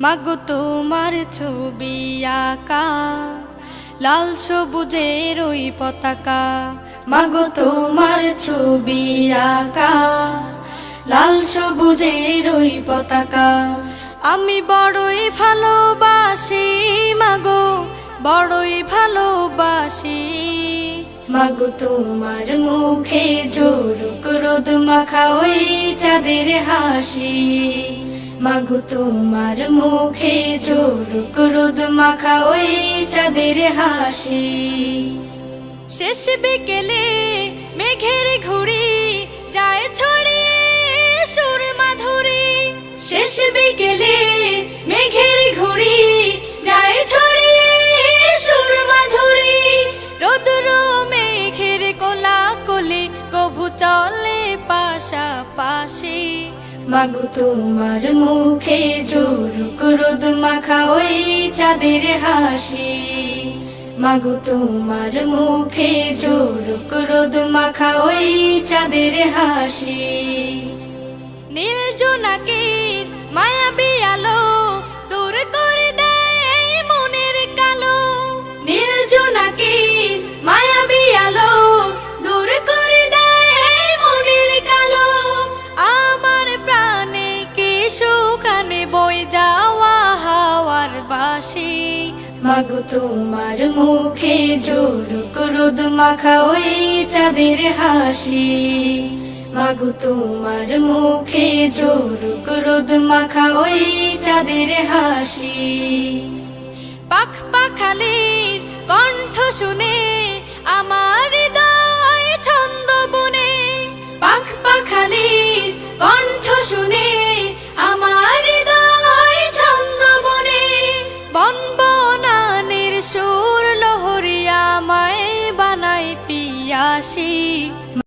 মাগো তোমার ছবি আঁকা, লাল সবুজের ওই পতাকা। মাগো তোমার ছবি আঁকা, লাল সবুজের ওই পতাকা। আমি বড়ই ভালোবাসি, মাগো বড়ই ভালোবাসি। মাগো তোমার মুখে ঝোরুক রোদ মাখা ওই চাঁদের হাসি। মাগো তোমার মুখে ঝোরুক রোদ মাখা ওই চাঁদের হাসি। শেষ বিকেলে মেঘের ঘুড়ি যায় ছড়িয়ে সুর মাধুরী। শেষ বিকেলে মেঘের ঘুড়ি যায় ছড়িয়ে সুর মাধুরী। রোদুর মেঘের কোলা কোলে কভু চলে পাশাপাশি মাগু তোমার মুখে ঝোরুক রোদ মাখা ওই চাঁদের হাসি। মাগু তোমার মুখে ঝোরুক রোদ মাখা ওই চাঁদের হাসি। নীল জোনাকির বাসি মাগো, তোমার মুখে ঝোরুক রোদ মাখা ওই চাঁদের হাসি। মাগো, তোমার মুখে ঝোরুক রোদ মাখা ওই চাঁদের হাসি। পাখ পাখালির সুর